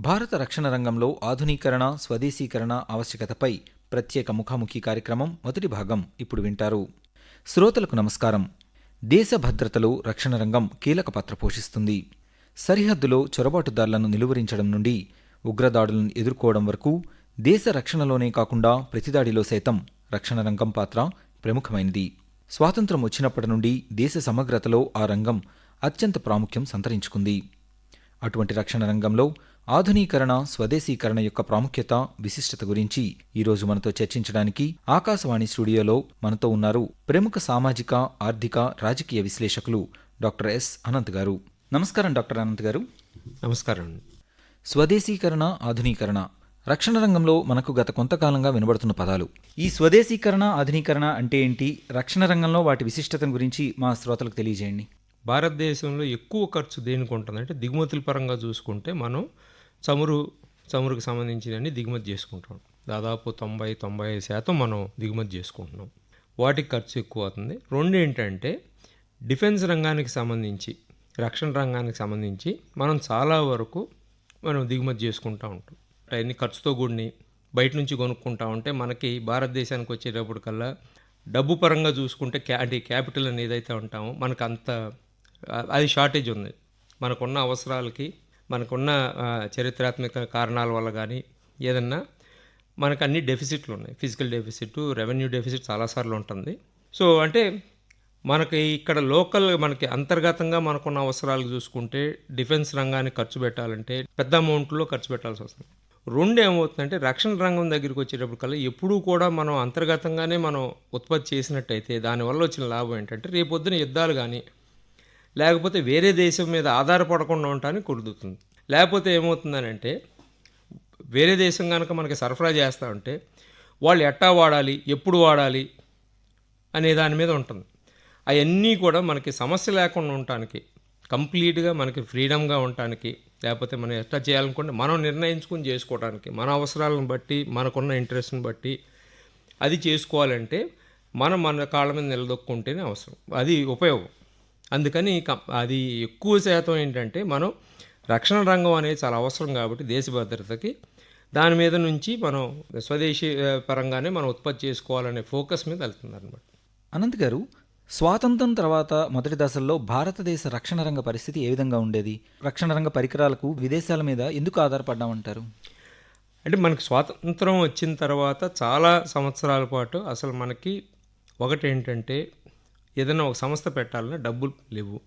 భారత రక్షణ రంగంలో ఆధునీకరణ స్వదేశీకరణ ఆవశ్యకతపై ప్రత్యేక ముఖాముఖి కార్యక్రమం మొదటి భాగం ఇప్పుడు వింటారు. శ్రోతలకు నమస్కారం. దేశ భద్రతలో రక్షణ రంగం కీలక పాత్ర పోషిస్తుంది. సరిహద్దులో చొరబాటుదారులను నిలువరించడం నుండి ఉగ్రదాడులను ఎదుర్కోవడం వరకు దేశ రక్షణలోనే కాకుండా ప్రతిదాడిలో సైతం రక్షణ రంగం పాత్ర ప్రముఖమైనది. స్వాతంత్రం వచ్చినప్పటి నుండి దేశ సమగ్రతలో ఆ రంగం అత్యంత ప్రాముఖ్యం సంతరించుకుంది. అటువంటి రక్షణ రంగంలో ఆధునీకరణ స్వదేశీకరణ యొక్క ప్రాముఖ్యత విశిష్టత గురించి ఈరోజు మనతో చర్చించడానికి ఆకాశవాణి స్టూడియోలో మనతో ఉన్నారు ప్రముఖ సామాజిక ఆర్థిక రాజకీయ విశ్లేషకులు డాక్టర్ ఎస్ అనంత్ గారు. నమస్కారం డాక్టర్ అనంత్ గారు. నమస్కారం. స్వదేశీకరణ ఆధునీకరణ. రక్షణ రంగంలో మనకు గత కొంతకాలంగా వినబడుతున్న పదాలు. ఈ స్వదేశీకరణ ఆధునీకరణ అంటే ఏంటి? రక్షణ రంగంలో వాటి విశిష్టతను గురించి మా శ్రోతలకు తెలియజేయండి. భారతదేశంలో ఎక్కువ ఖర్చు దేనికి ఉంటుందంటే దిగుమతుల పరంగా చూసుకుంటే మనం చమురు చమురుకు సంబంధించినవి దిగుమతి చేసుకుంటాం దాదాపు తొంభై తొంభై ఐదు శాతం మనం దిగుమతి చేసుకుంటున్నాం. వాటికి ఖర్చు ఎక్కువ అవుతుంది. రెండు ఏంటంటే డిఫెన్స్ రంగానికి సంబంధించి రక్షణ రంగానికి సంబంధించి మనం చాలా వరకు మనం దిగుమతి చేసుకుంటూ ఉంటాం. అవన్నీ ఖర్చుతో కూడిని బయట నుంచి కొనుక్కుంటా ఉంటే మనకి భారతదేశానికి వచ్చేటప్పటికల్లా డబ్బు పరంగా చూసుకుంటే క్యా అంటే క్యాపిటల్ అని ఏదైతే ఉంటామో మనకు అంత అది షార్టేజ్ ఉంది. మనకున్న అవసరాలకి మనకున్న చరిత్రాత్మక కారణాల వల్ల కానీ ఏదన్నా మనకు అన్ని డెఫిసిట్లు ఉన్నాయి. ఫిజికల్ డెఫిసిట్ రెవెన్యూ డెఫిసిట్ చాలాసార్లు ఉంటుంది. సో అంటే మనకి ఇక్కడ లోకల్ మనకి అంతర్గతంగా మనకున్న అవసరాలు చూసుకుంటే డిఫెన్స్ రంగానికి ఖర్చు పెట్టాలంటే పెద్ద అమౌంట్లో ఖర్చు పెట్టాల్సి వస్తుంది. రెండు ఏమవుతుందంటే రక్షణ రంగం దగ్గరికి వచ్చేటప్పటికల్లా ఎప్పుడూ కూడా మనం అంతర్గతంగానే మనం ఉత్పత్తి చేసినట్టయితే దానివల్ల వచ్చిన లాభం ఏంటంటే రేపొద్దున యుద్ధాలు కానీ లేకపోతే వేరే దేశం మీద ఆధారపడకుండా ఉండటానికి కుదురుతుంది. లేకపోతే ఏమవుతుందనంటే వేరే దేశం కనుక మనకి సరఫరా చేస్తూ ఉంటే వాళ్ళు ఎట్టా వాడాలి ఎప్పుడు వాడాలి అనే దాని మీద ఉంటుంది. అవన్నీ కూడా మనకి సమస్య లేకుండా ఉండటానికి కంప్లీట్గా మనకి ఫ్రీడమ్గా ఉండటానికి లేకపోతే మనం ఎట్లా చేయాలనుకుంటే మనం నిర్ణయించుకుని చేసుకోవడానికి మన అవసరాలను బట్టి మనకున్న ఇంట్రెస్ట్ని బట్టి అది చేసుకోవాలంటే మనం మన కాళ్ళ మీద నిలదొక్కుంటేనే అవసరం. అది ఉపయోగం. అందుకని అది ఎక్కువ శాతం ఏంటంటే మనం రక్షణ రంగం అనేది చాలా అవసరం కాబట్టి దేశ భద్రతకి దాని మీద నుంచి మనం స్వదేశీ పరంగానే మనం ఉత్పత్తి చేసుకోవాలనే ఫోకస్ మీద వెళ్తుంది అనమాట అనంత్ గారు స్వాతంత్రం తర్వాత మొదటి దశల్లో భారతదేశ రక్షణ రంగ పరిస్థితి ఏ విధంగా ఉండేది? రక్షణ రంగ పరికరాలకు విదేశాల మీద ఎందుకు ఆధారపడ్డామంటారు అంటే మనకి స్వాతంత్రం వచ్చిన తర్వాత చాలా సంవత్సరాల పాటు అసలు మనకి ఒకటి ఏంటంటే ఏదైనా ఒక సంస్థ పెట్టాలన్నా డబ్బులు లేవు.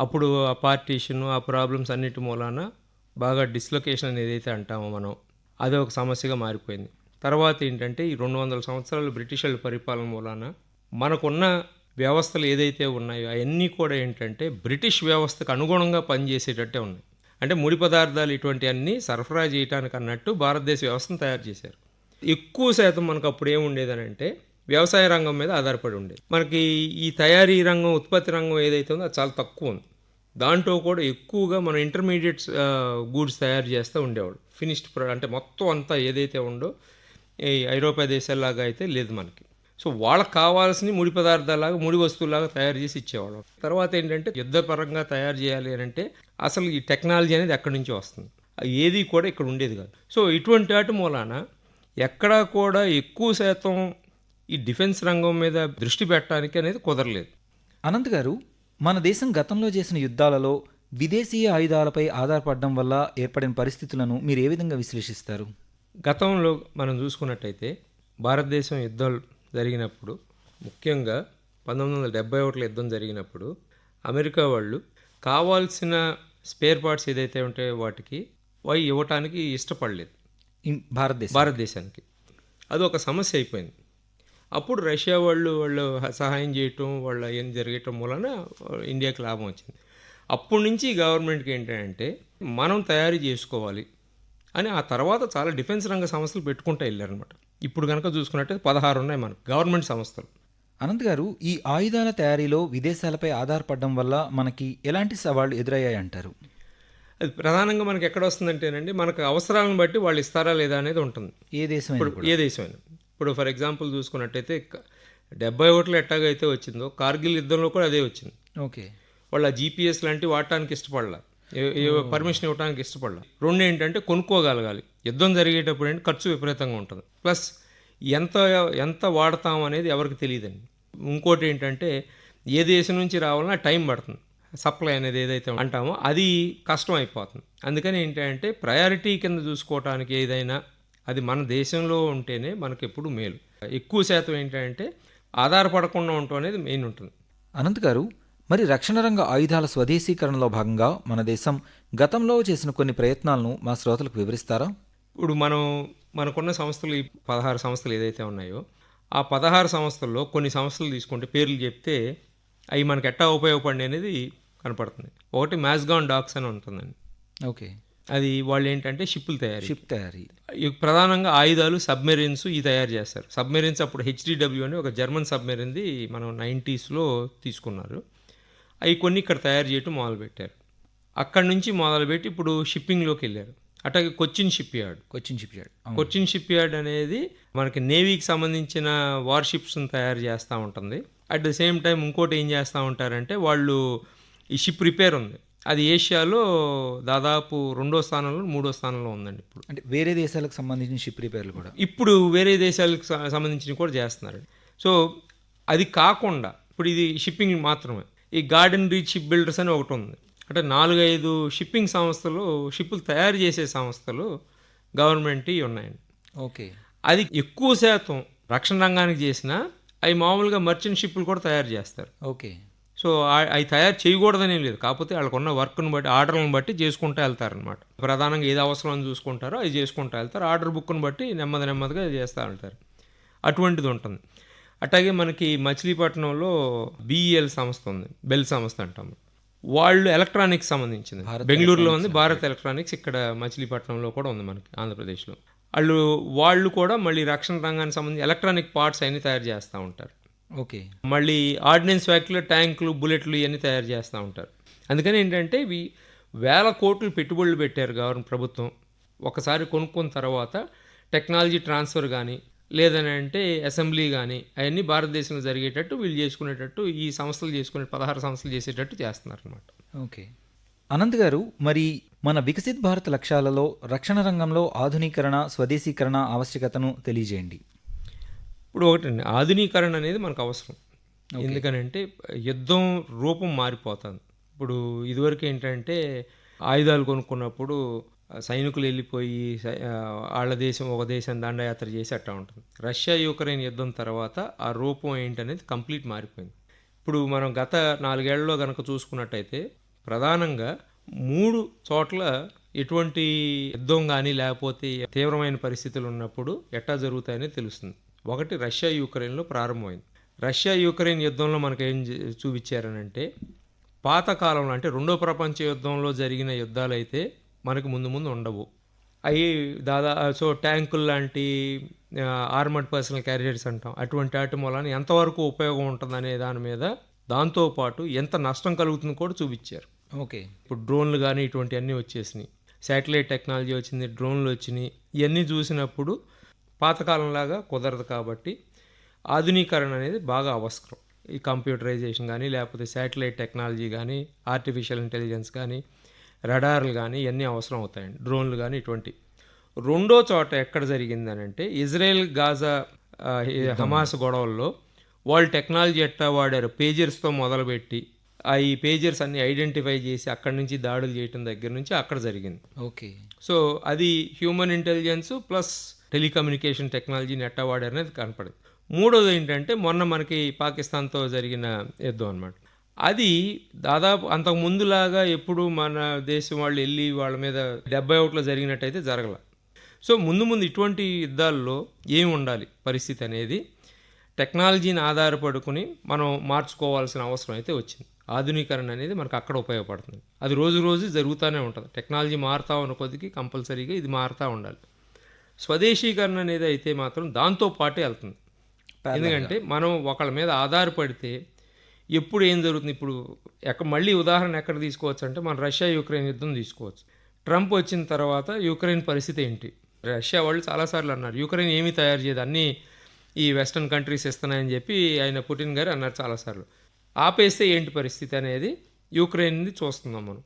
అప్పుడు ఆ పార్టీషన్ ఆ ప్రాబ్లమ్స్ అన్నిటి మూలాన బాగా డిస్లొకేషన్ అనేది ఏదైతే అంటామో మనం అది ఒక సమస్యగా మారిపోయింది. తర్వాత ఏంటంటే ఈ రెండు వందల సంవత్సరాలు బ్రిటిష్ వాళ్ళ పరిపాలన మూలాన మనకున్న వ్యవస్థలు ఏదైతే ఉన్నాయో అవన్నీ కూడా ఏంటంటే బ్రిటిష్ వ్యవస్థకు అనుగుణంగా పనిచేసేటట్టే ఉన్నాయి. అంటే ముడి పదార్థాలు ఇటువంటి అన్నీ సరఫరా చేయడానికి అన్నట్టు భారతదేశ వ్యవస్థను తయారు చేశారు. ఎక్కువ శాతం మనకు అప్పుడు ఏముండేదనంటే వ్యవసాయ రంగం మీద ఆధారపడి ఉండేది. మనకి ఈ తయారీ రంగం ఉత్పత్తి రంగం ఏదైతే ఉందో అది చాలా తక్కువ ఉంది. దాంట్లో కూడా ఎక్కువగా మనం ఇంటర్మీడియట్స్ గూడ్స్ తయారు చేస్తూ ఉండేవాడు ఫినిష్డ్ ప్రొడక్ట్ అంటే మొత్తం అంతా ఏదైతే ఉందో ఈ ఐరోపా దేశాల్లాగా అయితే లేదు మనకి. సో వాళ్ళకి కావాల్సిన ముడి పదార్థాలాగా ముడి వస్తువులాగా తయారు చేసి ఇచ్చేవాళ్ళం. తర్వాత ఏంటంటే యుద్ధపరంగా తయారు చేయాలి అని అంటే అసలు ఈ టెక్నాలజీ అనేది ఎక్కడి నుంచి వస్తుంది? ఏది కూడా ఇక్కడ ఉండేది కాదు. సో ఇటువంటి వాటి మూలాన ఎక్కడా కూడా ఎక్కువ శాతం ఈ డిఫెన్స్ రంగం మీద దృష్టి పెట్టడానికి అనేది కుదరలేదు. అనంత్ గారు మన దేశం గతంలో చేసిన యుద్ధాలలో విదేశీయ ఆయుధాలపై ఆధారపడడం వల్ల ఏర్పడిన పరిస్థితులను మీరు ఏ విధంగా విశ్లేషిస్తారు? గతంలో మనం చూసుకున్నట్టయితే భారతదేశం యుద్ధాలు జరిగినప్పుడు ముఖ్యంగా పంతొమ్మిది వందల డెబ్బై ఒకటిలో యుద్ధం జరిగినప్పుడు అమెరికా వాళ్ళు కావాల్సిన స్పేర్ పార్ట్స్ ఏదైతే ఉంటాయో వాటికి అవి ఇవ్వటానికి ఇష్టపడలేదు. భారతదేశం. భారతదేశానికి. అది ఒక సమస్య అయిపోయింది. అప్పుడు రష్యా వాళ్ళు వాళ్ళు సహాయం చేయటం వాళ్ళ ఏం జరగటం వలన ఇండియాకి లాభం వచ్చింది. అప్పటి నుంచి గవర్నమెంట్కి ఏంటంటే మనం తయారు చేసుకోవాలి అని ఆ తర్వాత చాలా డిఫెన్స్ రంగ సంస్థలు పెట్టుకుంటూ వెళ్ళారనమాట ఇప్పుడు కనుక చూసుకున్నట్టయితే పదహారు ఉన్నాయి మనకు గవర్నమెంట్ సంస్థలు. అనంత్ గారు ఈ ఆయుధాల తయారీలో విదేశాలపై ఆధారపడడం వల్ల మనకి ఎలాంటి సవాళ్ళు ఎదురయ్యాయి అంటారు? అది ప్రధానంగా మనకి ఎక్కడ వస్తుందంటేనండి మనకు అవసరాలను బట్టి వాళ్ళు ఇస్తారా లేదా అనేది ఉంటుంది. ఏ దేశం ఏ దేశమైనా. ఇప్పుడు ఫర్ ఎగ్జాంపుల్ చూసుకున్నట్టయితే డెబ్బై ఒకటిలో ఎట్టాగైతే వచ్చిందో కార్గిల్ యుద్ధంలో కూడా అదే వచ్చింది. ఓకే. వాళ్ళ జీపీఎస్ లాంటి వాడటానికి ఇష్టపడాల. పర్మిషన్ ఇవ్వడానికి ఇష్టపడాలి. రెండు ఏంటంటే కొనుక్కోగలగాలి. యుద్ధం జరిగేటప్పుడు ఏంటి? ఖర్చు విపరీతంగా ఉంటుంది. ప్లస్ ఎంత ఎంత వాడతాం అనేది ఎవరికి తెలియదండి. ఇంకోటి ఏంటంటే ఏ దేశం నుంచి రావాలన్నా టైం పడుతుంది. సప్లై అనేది ఏదైతే అంటామో అది కష్టం అయిపోతుంది. అందుకని ఏంటంటే ప్రయారిటీ కింద చూసుకోవటానికి ఏదైనా అది మన దేశంలో ఉంటేనే మనకు ఎప్పుడు మేలు. ఎక్కువ శాతం ఏంటంటే ఆధారపడకుండా ఉండటం అనేది మెయిన్ ఉంటుంది. అనంత్ గారు మరి రక్షణ రంగ ఆయుధాల స్వదేశీకరణలో భాగంగా మన దేశం గతంలో చేసిన కొన్ని ప్రయత్నాలను మా శ్రోతలకు వివరిస్తారా? ఇప్పుడు మనం మనకున్న సంస్థలు ఈ పదహారు సంస్థలు ఏదైతే ఉన్నాయో ఆ పదహారు సంస్థల్లో కొన్ని సంస్థలు తీసుకుంటే పేర్లు చెప్తే అవి మనకి ఎట్టా ఉపయోగపడి అనేది కనపడుతుంది. ఒకటి మ్యాస్గాన్ డాక్స్ అని ఉంటుందండి. ఓకే. అది వాళ్ళు ఏంటంటే షిప్పులు తయారు. షిప్ తయారీ. ప్రధానంగా ఆయుధాలు సబ్మెరీన్స్ ఈ తయారు చేస్తారు. సబ్మెరీన్స్ అప్పుడు హెచ్డిడబ్ల్యూ అని ఒక జర్మన్ సబ్మెరీన్ది మనం నైంటీస్లో తీసుకున్నారు. అవి కొన్ని ఇక్కడ తయారు చేయటం మొదలుపెట్టారు. అక్కడి నుంచి మొదలుపెట్టి ఇప్పుడు షిప్పింగ్లోకి వెళ్ళారు. అట్లాగే Cochin ship yard Cochin ship yard Cochin ship yard అనేది మనకి నేవీకి సంబంధించిన వార్షిప్స్ని తయారు చేస్తూ ఉంటుంది. అట్ ద సేమ్ టైం ఇంకోటి ఏం చేస్తూ ఉంటారంటే వాళ్ళు ఈ షిప్ రిపేర్ ఉంది. అది ఏషియాలో దాదాపు రెండో స్థానంలో మూడో స్థానంలో ఉందండి ఇప్పుడు. అంటే వేరే దేశాలకు సంబంధించిన షిప్ రిపేర్లు కూడా? ఇప్పుడు వేరే దేశాలకు సంబంధించినవి కూడా చేస్తున్నారు. సో అది కాకుండా ఇప్పుడు ఇది షిప్పింగ్ మాత్రమే. ఈ గార్డెన్ రీచ్ షిప్ బిల్డర్స్ అని ఒకటి ఉంది. అంటే నాలుగైదు షిప్పింగ్ సంస్థలు షిప్పులు తయారు చేసే సంస్థలు గవర్నమెంట్ ఉన్నాయండి. ఓకే. అది ఎక్కువ శాతం రక్షణ రంగానికి చేసిన అవి మామూలుగా మర్చెంట్ షిప్పులు కూడా తయారు చేస్తారు. ఓకే. సో అవి తయారు చేయకూడదనేం లేదు. కాకపోతే వాళ్ళకున్న వర్క్ను బట్టి ఆర్డర్లను బట్టి చేసుకుంటూ వెళ్తారనమాట ప్రధానంగా ఏది అవసరం అని చూసుకుంటారో అది చేసుకుంటూ వెళ్తారు. ఆర్డర్ బుక్ను బట్టి నెమ్మది నెమ్మదిగా చేస్తూ ఉంటారు. అటువంటిది ఉంటుంది. అట్లాగే మనకి మచిలీపట్నంలో బీఈఎల్ సంస్థ ఉంది. బెల్ సంస్థ అంటాము. వాళ్ళు ఎలక్ట్రానిక్స్ సంబంధించింది. బెంగళూరులో ఉంది. భారత్ ఎలక్ట్రానిక్స్ ఇక్కడ మచిలీపట్నంలో కూడా ఉంది మనకి ఆంధ్రప్రదేశ్లో. వాళ్ళు వాళ్ళు కూడా మళ్ళీ రక్షణ రంగానికి సంబంధించి ఎలక్ట్రానిక్ పార్ట్స్ అన్ని తయారు చేస్తూ ఉంటారు. ఓకే. మళ్ళీ ఆర్డినెన్స్ ఫ్యాక్టరీలో ట్యాంకులు బుల్లెట్లు ఇవన్నీ తయారు చేస్తూ ఉంటారు. అందుకని ఏంటంటే ఇవి వేల కోట్లు పెట్టుబడులు పెట్టారు గవర్నమెంట్ ప్రభుత్వం. ఒకసారి కొనుక్కున్న తర్వాత టెక్నాలజీ ట్రాన్స్ఫర్ కానీ లేదని అంటే అసెంబ్లీ కానీ అవన్నీ భారతదేశంలో జరిగేటట్టు వీళ్ళు చేసుకునేటట్టు ఈ సంస్థలు చేసుకునే పదహారు సంస్థలు చేసేటట్టు చేస్తున్నారు అనమాట ఓకే. అనంత్ గారు మరి మన వికసిత్ భారత్ లక్ష్యాలలో రక్షణ రంగంలో ఆధునీకరణ స్వదేశీకరణ ఆవశ్యకతను తెలియజేయండి. ఇప్పుడు ఒకటండి ఆధునీకరణ అనేది మనకు అవసరం ఎందుకనంటే యుద్ధం రూపం మారిపోతుంది. ఇప్పుడు ఇదివరకు ఏంటంటే ఆయుధాలు కొనుక్కున్నప్పుడు సైనికులు వెళ్ళిపోయి వాళ్ళ దేశం ఒక దేశం దండయాత్ర చేసి అట్టా ఉంటుంది. రష్యా యుక్రెయిన్ యుద్ధం తర్వాత ఆ రూపం ఏంటనేది కంప్లీట్ మారిపోయింది. ఇప్పుడు మనం గత నాలుగేళ్ళలో కనుక చూసుకున్నట్టయితే ప్రధానంగా మూడు చోట్ల ఎటువంటి యుద్ధం కానీ లేకపోతే తీవ్రమైన పరిస్థితులు ఉన్నప్పుడు ఎట్టా జరుగుతాయని తెలుస్తుంది. ఒకటి రష్యా యుక్రెయిన్లో ప్రారంభమైంది. రష్యా యుక్రెయిన్ యుద్ధంలో మనకు ఏం చూపించారనంటే పాతకాలంలో అంటే రెండో ప్రపంచ యుద్ధంలో జరిగిన యుద్ధాలు అయితే మనకు ముందు ముందు ఉండవు. అవి దాదా సో ట్యాంకులు లాంటి ఆర్మడ్ పర్సనల్ క్యారియర్స్ అంటాం. అటువంటి వాటి మూలాన ఎంతవరకు ఉపయోగం ఉంటుంది అనే దాని మీద దాంతోపాటు ఎంత నష్టం కలుగుతుందో కూడా చూపించారు. ఓకే. ఇప్పుడు డ్రోన్లు కానీ ఇటువంటి అన్నీ వచ్చేసినాయి. శాటిలైట్ టెక్నాలజీ వచ్చింది డ్రోన్లు వచ్చినాయి. ఇవన్నీ చూసినప్పుడు పాతకాలంలాగా కుదరదు కాబట్టి ఆధునీకరణ అనేది బాగా అవసరం. ఈ కంప్యూటరైజేషన్ కానీ లేకపోతే శాటిలైట్ టెక్నాలజీ కానీ ఆర్టిఫిషియల్ ఇంటెలిజెన్స్ కానీ రడార్లు కానీ ఇవన్నీ అవసరం అవుతాయండి. డ్రోన్లు కానీ ఇటువంటి. రెండో చోట ఎక్కడ జరిగిందనంటే ఇజ్రాయెల్ గాజా హమాస్ గొడవల్లో వాళ్ళు టెక్నాలజీ ఎట్టా వాడారు? పేజర్స్తో మొదలుపెట్టి ఆ ఈ పేజర్స్ అన్ని ఐడెంటిఫై చేసి అక్కడి నుంచి దాడులు చేయటం దగ్గర నుంచి అక్కడ జరిగింది. ఓకే. సో అది హ్యూమన్ ఇంటెలిజెన్స్ ప్లస్ టెలికమ్యూనికేషన్ టెక్నాలజీని ఎట్టా వాడారు అనేది కనపడింది. మూడోది ఏంటంటే మొన్న మనకి పాకిస్తాన్తో జరిగిన యుద్ధం అనమాట అది దాదాపు అంతకు ముందులాగా ఎప్పుడు మన దేశం వాళ్ళు వెళ్ళి వాళ్ళ మీద డెబ్బై ఒకటిలో జరిగినట్టయితే జరగల. సో ముందు ముందు ఇటువంటి యుద్ధాల్లో ఏమి ఉండాలి పరిస్థితి అనేది టెక్నాలజీని ఆధారపడుకుని మనం మార్చుకోవాల్సిన అవసరం అయితే వచ్చింది. ఆధునీకరణ అనేది మనకు అక్కడ ఉపయోగపడుతుంది. అది రోజు రోజు జరుగుతూనే ఉంటుంది. టెక్నాలజీ మారుతా ఉన్న కొద్దికి కంపల్సరీగా ఇది మారుతూ ఉండాలి. స్వదేశీకరణ అనేది అయితే మాత్రం దాంతో పాటే వెళ్తుంది. ఎందుకంటే మనం ఒకళ్ళ మీద ఆధారపడితే ఎప్పుడు ఏం జరుగుతుంది? ఇప్పుడు ఎక్కడ మళ్ళీ ఉదాహరణ ఎక్కడ తీసుకోవచ్చు అంటే మన రష్యా యుక్రెయిన్ యుద్ధం తీసుకోవచ్చు. ట్రంప్ వచ్చిన తర్వాత యుక్రెయిన్ పరిస్థితి ఏంటి? రష్యా వాళ్ళు చాలాసార్లు అన్నారు యుక్రెయిన్ ఏమీ తయారు చేయదు అన్నీ ఈ వెస్టర్న్ కంట్రీస్ ఇస్తున్నాయని చెప్పి ఆయన పుటిన్ గారు అన్నారు చాలాసార్లు ఆపేస్తే ఏంటి పరిస్థితి అనేది యుక్రెయిన్ది చూస్తున్నాం మనం.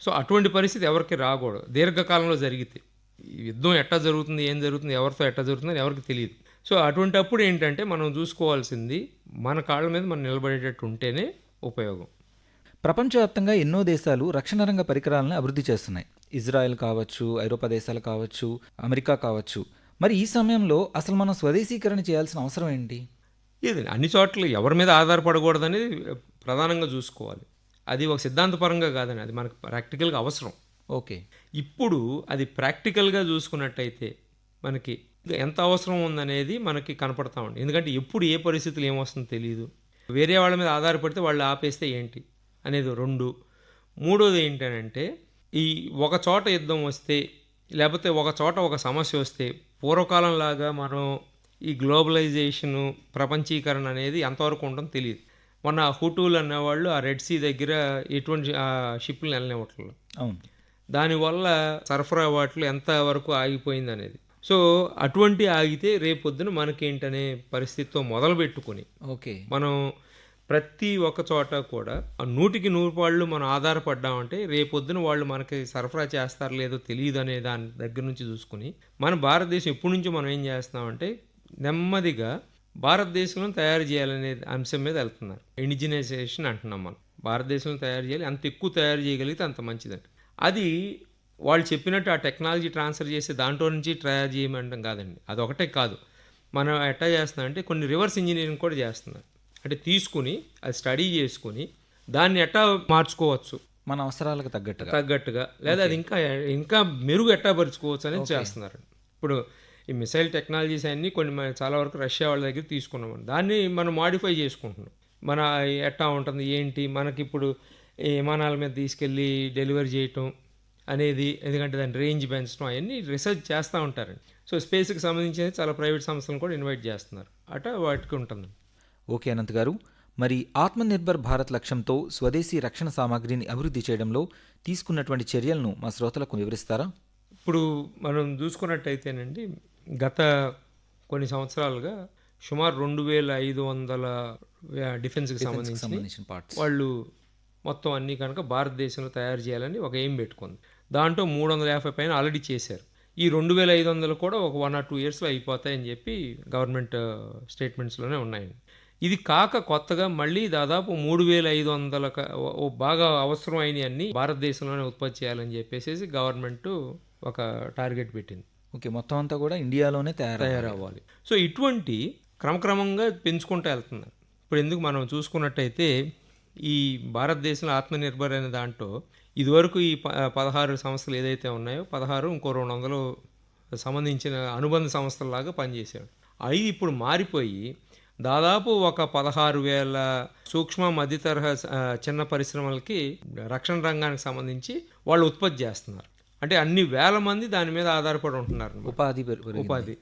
సో అటువంటి పరిస్థితి ఎవరికి రాకూడదు. దీర్ఘకాలంలో జరిగితే యుద్ధం ఎట్టా జరుగుతుంది ఏం జరుగుతుంది ఎవరితో ఎట్టా జరుగుతుంది ఎవరికి తెలియదు. సో అటువంటి అప్పుడు ఏంటంటే మనం చూసుకోవాల్సింది మన కాళ్ళ మీద మనం నిలబడేటట్టు ఉంటేనే ఉపయోగం. ప్రపంచవ్యాప్తంగా ఎన్నో దేశాలు రక్షణ రంగ పరికరాలను అభివృద్ధి చేస్తున్నాయి. ఇజ్రాయెల్ కావచ్చు ఐరోపా దేశాలు కావచ్చు అమెరికా కావచ్చు. మరి ఈ సమయంలో అసలు మనం స్వదేశీకరణ చేయాల్సిన అవసరం ఏంటి? ఇది అన్ని చోట్ల ఎవరి మీద ఆధారపడకూడదు అనేది ప్రధానంగా చూసుకోవాలి. అది ఒక సిద్ధాంతపరంగా కాదని అది మనకు ప్రాక్టికల్గా అవసరం. ఓకే. ఇప్పుడు అది ప్రాక్టికల్గా చూసుకున్నట్టయితే మనకి ఎంత అవసరం ఉందనేది మనకి కనపడతా ఉంది. ఎందుకంటే ఎప్పుడు ఏ పరిస్థితులు ఏమొస్తుందో తెలియదు వేరే వాళ్ళ మీద ఆధారపడితే వాళ్ళు ఆపేస్తే ఏంటి అనేది రెండు. మూడోది ఏంటంటే ఈ ఒక చోట యుద్ధం వస్తే లేకపోతే ఒక చోట ఒక సమస్య వస్తే పూర్వకాలంలాగా మనం ఈ గ్లోబలైజేషను ప్రపంచీకరణ అనేది ఎంతవరకు ఉంటుందో తెలియదు మొన్న హుటూలు అనేవాళ్ళు ఆ రెడ్ సీ దగ్గర ఎటువంటి షిప్లు వెళ్ళనివ్వట్లేదు అవును. దానివల్ల సరఫరా వాటిలో ఎంతవరకు ఆగిపోయింది అనేది సో అటువంటి ఆగితే రేపొద్దున మనకేంటనే పరిస్థితితో మొదలు పెట్టుకొని ఓకే. మనం ప్రతి ఒక్క చోట కూడా ఆ నూటికి నూరు పాళ్ళు మనం ఆధారపడ్డామంటే రేపొద్దున వాళ్ళు మనకి సరఫరా చేస్తారో లేదో తెలియదు అనే దాని దగ్గర నుంచి చూసుకుని మన భారతదేశం ఎప్పటి నుంచో మనం ఏం చేస్తున్నామంటే నెమ్మదిగా భారతదేశంలో తయారు చేయాలనే అంశం మీద వెళ్తున్నారు. ఇండిజినైజేషన్ అంటున్నాం మనం. భారతదేశంలో తయారు చేయాలి. అంత ఎక్కువ తయారు చేయగలిగితే అంత మంచిదండి. అది వాళ్ళు చెప్పినట్టు ఆ టెక్నాలజీ ట్రాన్స్ఫర్ చేసి దాంట్లో నుంచి తయారు చేయమంటాం కాదండి. అదొకటే కాదు. మనం ఎట్టా చేస్తున్నాం అంటే కొన్ని రివర్స్ ఇంజనీరింగ్ కూడా చేస్తున్నారు అంటే తీసుకుని అది స్టడీ చేసుకుని దాన్ని ఎట్టా మార్చుకోవచ్చు? మన అవసరాలకు తగ్గట్టుగా. తగ్గట్టుగా. లేదా అది ఇంకా ఇంకా మెరుగు ఎట్టా పరుచుకోవచ్చు అనేది చేస్తున్నారు. ఇప్పుడు ఈ మిసైల్ టెక్నాలజీస్ అన్నీ కొన్ని మన- చాలా వరకు రష్యా వాళ్ళ దగ్గర తీసుకున్నాం. దాన్ని మనం మాడిఫై చేసుకుంటున్నాం. మన ఎట్టా ఉంటుంది ఏంటి? మనకి ఇప్పుడు ఈ విమానాల మీద తీసుకెళ్ళి డెలివరీ చేయటం అనేది ఎందుకంటే దాని రేంజ్ పెంచడం అవన్నీ రీసెర్చ్ చేస్తూ ఉంటారండి సో స్పేస్కి సంబంధించి చాలా ప్రైవేట్ సంస్థలను కూడా ఇన్వైట్ చేస్తున్నారు. అట వాటికి ఉంటుంది. ఓకే అనంత్ గారు. మరి ఆత్మనిర్భర్ భారత్ లక్ష్యంతో స్వదేశీ రక్షణ సామాగ్రిని అభివృద్ధి చేయడంలో తీసుకున్నటువంటి చర్యలను మా శ్రోతలకు వివరిస్తారా? ఇప్పుడు మనం చూసుకున్నట్టయితేనండి గత కొన్ని సంవత్సరాలుగా సుమారు రెండు వేల ఐదు వందల డిఫెన్స్కి సంబంధించి సంబంధించిన పార్ట్స్ వాళ్ళు మొత్తం అన్నీ కనుక భారతదేశంలో తయారు చేయాలని ఒక ఎయిమ్ పెట్టుకుంది. దాంట్లో మూడు వందల యాభై పైన ఆల్రెడీ చేశారు. ఈ రెండు వేల ఐదు వందలు కూడా ఒక వన్ ఆర్ టూ ఇయర్స్లో అయిపోతాయని చెప్పి గవర్నమెంట్ స్టేట్మెంట్స్లోనే ఉన్నాయండి. ఇది కాక కొత్తగా మళ్ళీ దాదాపు మూడు వేల ఐదు వందల బాగా అవసరం అయినవన్నీ భారతదేశంలోనే ఉత్పత్తి చేయాలని చెప్పేసి గవర్నమెంట్ ఒక టార్గెట్ పెట్టింది. ఓకే మొత్తం అంతా కూడా ఇండియాలోనే తయారు తయారవ్వాలి. సో ఇటువంటి క్రమక్రమంగా పెంచుకుంటూ వెళ్తున్నారు. ఇప్పుడు ఎందుకు మనం చూసుకున్నట్టయితే ఈ భారతదేశంలో ఆత్మనిర్భర్ అనే దాంట్లో ఇదివరకు ఈ పదహారు సంస్థలు ఏదైతే ఉన్నాయో పదహారు ఇంకో రెండు వందలు సంబంధించిన అనుబంధ సంస్థలలాగా పనిచేసాడు అవి ఇప్పుడు మారిపోయి దాదాపు ఒక పదహారు వేల సూక్ష్మ మధ్యతరహా చిన్న పరిశ్రమలకి రక్షణ రంగానికి సంబంధించి వాళ్ళు ఉత్పత్తి చేస్తున్నారు. అంటే అన్ని వేల మంది దాని మీద ఆధారపడి ఉంటున్నారు ఉపాధి. ఉపాధి.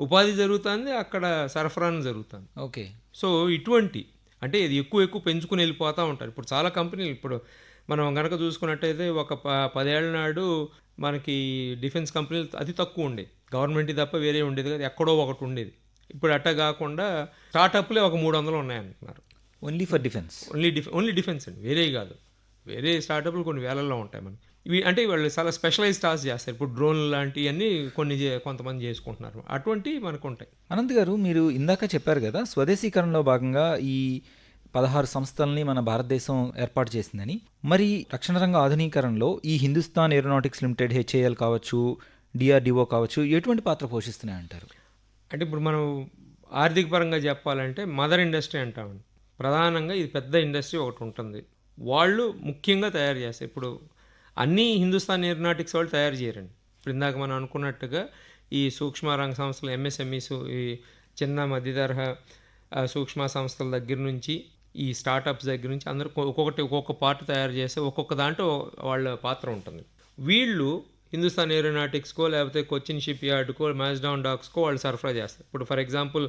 ఉపాధి జరుగుతుంది అక్కడ సరఫరాను జరుగుతుంది. ఓకే. సో ఇటువంటి అంటే ఇది ఎక్కువ ఎక్కువ పెంచుకుని వెళ్ళిపోతూ ఉంటారు. ఇప్పుడు చాలా కంపెనీలు ఇప్పుడు మనం కనుక చూసుకున్నట్టయితే ఒక ప పదేళ్ళ నాడు మనకి డిఫెన్స్ కంపెనీలు అతి తక్కువ ఉండేది గవర్నమెంట్ తప్ప వేరే ఉండేది కదా. ఎక్కడో ఒకటి ఉండేది. ఇప్పుడు అట్ట కాకుండా స్టార్టప్లే ఒక మూడు వందలు ఉన్నాయంటున్నారు. Only for defence only defence only defence అండి. వేరే కాదు. వేరే స్టార్టప్లు కొన్ని వేలల్లో ఉంటాయి మనకి. అంటే వాళ్ళు చాలా స్పెషలైజ్ టాస్క్ చేస్తారు. ఇప్పుడు డ్రోన్ లాంటివన్నీ కొన్ని కొంతమంది చేసుకుంటున్నారు. అటువంటి మనకు ఉంటాయి. అనంత్ గారు మీరు ఇందాక చెప్పారు కదా స్వదేశీకరణలో భాగంగా ఈ పదహారు సంస్థల్ని మన భారతదేశం ఏర్పాటు చేసిందని. మరి రక్షణ రంగ ఆధునీకరణలో ఈ హిందుస్థాన్ ఏరోనాటిక్స్ లిమిటెడ్ హెచ్ఏఎల్ కావచ్చు డిఆర్డిఓ కావచ్చు ఎటువంటి పాత్ర పోషిస్తున్నాయి అంటారు అంటే ఇప్పుడు మనం ఆర్థిక పరంగా చెప్పాలంటే మదర్ ఇండస్ట్రీ అంటామండి. ప్రధానంగా ఇది పెద్ద ఇండస్ట్రీ ఒకటి ఉంటుంది. వాళ్ళు ముఖ్యంగా తయారు చేస్తారు. ఇప్పుడు అన్నీ హిందుస్థాన్ ఏరోనాటిక్స్ వాళ్ళు తయారు చేయరండి. ఇప్పుడు ఇందాక మనం అనుకున్నట్టుగా ఈ సూక్ష్మ రంగ సంస్థలు ఎంఎస్ఎంఈస్ ఈ చిన్న మధ్య తరహా సూక్ష్మ సంస్థల దగ్గర నుంచి ఈ స్టార్టప్స్ దగ్గర నుంచి అందరూ ఒక్కొక్కటి ఒక్కొక్క పార్ట్ తయారు చేస్తే ఒక్కొక్క దాంట్లో వాళ్ళ పాత్ర ఉంటుంది. వీళ్ళు హిందుస్థాన్ ఏరోనాటిక్స్కో లేకపోతే కొచ్చిన్ షిప్ యార్డ్కో మ్యాజ్డౌన్ డాక్స్కో వాళ్ళు సరఫరా చేస్తారు. ఇప్పుడు ఫర్ ఎగ్జాంపుల్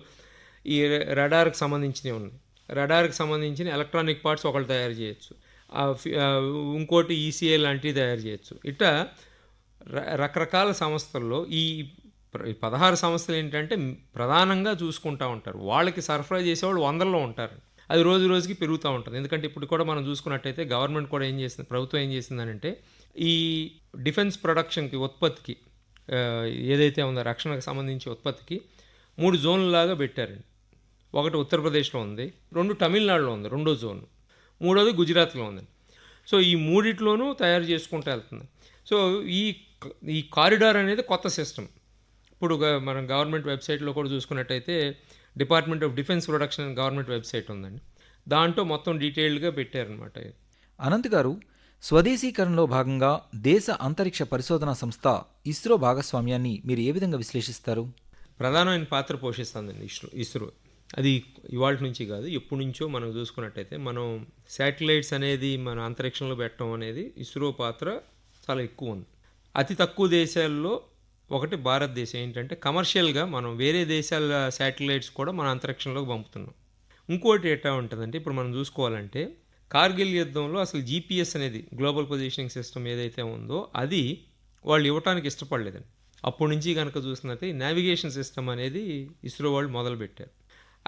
ఈ రడార్కి సంబంధించినవి ఉన్నాయి. రడార్కి సంబంధించిన ఎలక్ట్రానిక్ పార్ట్స్ ఒకళ్ళు తయారు చేయొచ్చు. ఇంకోటి ఈసీఏ లాంటివి తయారు చేయొచ్చు. ఇట్లా రకరకాల సంస్థల్లో ఈ పదహారు సంస్థలు ఏంటంటే ప్రధానంగా చూసుకుంటూ ఉంటారు. వాళ్ళకి సరఫరా చేసేవాళ్ళు వందల్లో ఉంటారు. అది రోజు రోజుకి పెరుగుతూ ఉంటుంది. ఎందుకంటే ఇప్పుడు కూడా మనం చూసుకున్నట్టయితే గవర్నమెంట్ కూడా ఏం చేసింది ప్రభుత్వం ఏం చేసిందనంటే ఈ డిఫెన్స్ ప్రొడక్షన్కి ఉత్పత్తికి ఏదైతే ఉందో రక్షణకు సంబంధించి ఉత్పత్తికి మూడు జోన్లలాగా పెట్టారండి. ఒకటి ఉత్తరప్రదేశ్లో ఉంది రెండు తమిళనాడులో ఉంది రెండో జోన్. మూడోది గుజరాత్లో ఉంది. సో ఈ మూడిట్లోనూ తయారు చేసుకుంటూ వెళ్తుంది. సో ఈ ఈ కారిడార్ అనేది కొత్త సిస్టమ్. ఇప్పుడు మనం గవర్నమెంట్ వెబ్సైట్లో కూడా చూసుకున్నట్టయితే డిపార్ట్మెంట్ ఆఫ్ డిఫెన్స్ ప్రొడక్షన్ అని గవర్నమెంట్ వెబ్సైట్ ఉందండి. దాంట్లో మొత్తం డీటెయిల్డ్గా పెట్టారనమాట అనంత్ గారు స్వదేశీకరణలో భాగంగా దేశ అంతరిక్ష పరిశోధనా సంస్థ ఇస్రో భాగస్వామ్యాన్ని మీరు ఏ విధంగా విశ్లేషిస్తారు? ప్రధానమైన పాత్ర పోషిస్తుందండి ఇస్రో. ఇస్రో. అది ఇవాళ నుంచి కాదు ఎప్పటి నుంచో మనం చూసుకున్నట్టయితే మనం శాటిలైట్స్ అనేది మన అంతరిక్షంలో పెట్టడం అనేది ఇస్రో పాత్ర చాలా ఎక్కువ ఉంది. అతి తక్కువ దేశాల్లో ఒకటి భారతదేశం ఏంటంటే కమర్షియల్గా మనం వేరే దేశాల శాటిలైట్స్ కూడా మన అంతరిక్షంలోకి పంపుతున్నాం. ఇంకోటి ఎట్లా ఉంటుందంటే ఇప్పుడు మనం చూసుకోవాలంటే కార్గిల్ యుద్ధంలో అసలు జీపీఎస్ అనేది గ్లోబల్ పొజిషనింగ్ సిస్టమ్ ఏదైతే ఉందో అది వాళ్ళు ఇవ్వటానికి ఇష్టపడలేదండి. అప్పటి నుంచి కనుక చూసినట్టే నావిగేషన్ సిస్టమ్ అనేది ఇస్రో వాళ్ళు మొదలుపెట్టారు.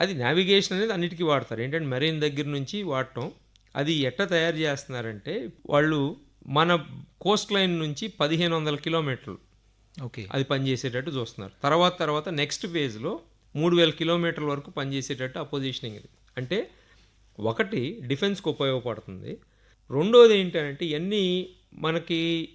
అది నావిగేషన్ అనేది అన్నిటికీ వాడతారు. ఏంటంటే మెరైన్ దగ్గర నుంచి వాడటం అది ఎట్లా తయారు చేస్తున్నారంటే వాళ్ళు మన కోస్ట్ లైన్ నుంచి పదిహేను వందల కిలోమీటర్లు ఓకే. అది పనిచేసేటట్టు చూస్తున్నారు. తర్వాత తర్వాత నెక్స్ట్ ఫేజ్లో మూడు వేల కిలోమీటర్ల వరకు పనిచేసేటట్టు ఆ పొజిషనింగ్ ఇది. అంటే ఒకటి డిఫెన్స్కి ఉపయోగపడుతుంది. రెండోది ఏంటంటే ఇవన్నీ మనకి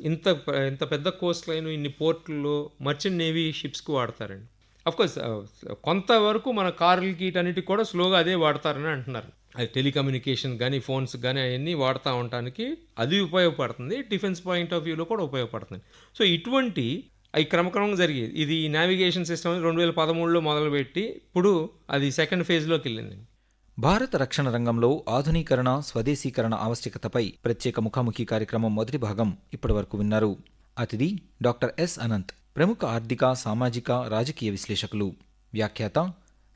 ఇంత ఇంత పెద్ద కోస్ట్ లైన్ ఇన్ని పోర్టుల్లో మర్చెంట్ నేవీ షిప్స్కి వాడతారండి. అఫ్కోర్స్ uh, కొంతవరకు మన కార్లకి వీటన్నిటికి కూడా స్లోగా అదే వాడతారని అంటున్నారు. అది టెలికమ్యూనికేషన్ కానీ ఫోన్స్ కానీ అవన్నీ వాడుతూ ఉండటానికి అది ఉపయోగపడుతుంది. డిఫెన్స్ పాయింట్ ఆఫ్ వ్యూలో కూడా ఉపయోగపడుతుంది. సో ఇటువంటి అవి క్రమక్రమంగా జరిగేది. ఇది నావిగేషన్ సిస్టమ్ రెండు వేల పదమూడులో మొదలుపెట్టి ఇప్పుడు అది సెకండ్ ఫేజ్లోకి వెళ్ళింది. భారత రక్షణ రంగంలో ఆధునీకరణ స్వదేశీకరణ ఆవశ్యకతపై ప్రత్యేక ముఖాముఖి కార్యక్రమం మొదటి భాగం ఇప్పటివరకు విన్నారు. అతిథి డాక్టర్ ఎస్ అనంత్. ప్రముఖ ఆర్థిక సామాజిక రాజకీయ విశ్లేషకులు. వ్యాఖ్యాత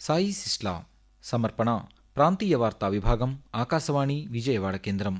సాయి సిస్లా. సమర్పణ ప్రాంతీయ వార్తా విభాగం ఆకాశవాణి విజయవాడ కేంద్రం.